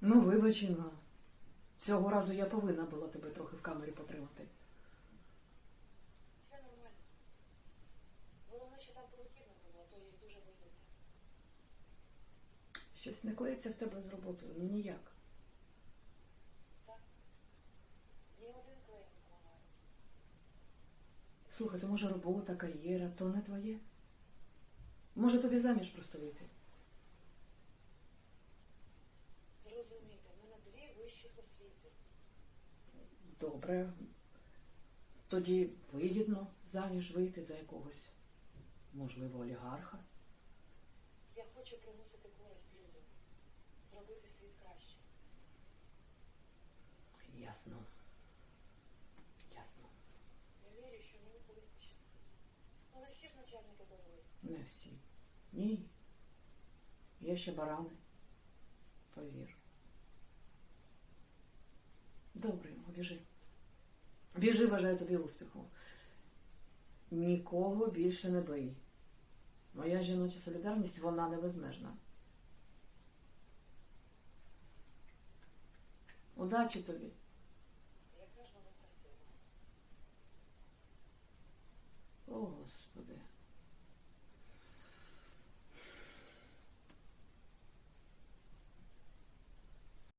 Ну, вибач, Інга. Цього разу я повинна була тебе трохи в камері потримати. Все нормально. Головне, що там полетів не було, а то я дуже боюся. Щось не клеїться в тебе з роботою, ну ніяк. Так? Ні один клей не. Слухай, то може робота, кар'єра, то не твоє? Може тобі заміж просто вийти? Добре. Тоді вигідно заміж вийти за якогось, можливо, олігарха. Я хочу приносити користь людям, зробити світ краще. Ясно. Ясно. Я вірю, що мені колись пощастить. Але всі ж начальники добрі. Не всі. Ні. Є ще барани. Добре, Інго, біжи. Біжи, бажаю тобі успіху. Нікого більше не бий. Моя жіноча солідарність, вона не безмежна. Удачі тобі. О, Господи.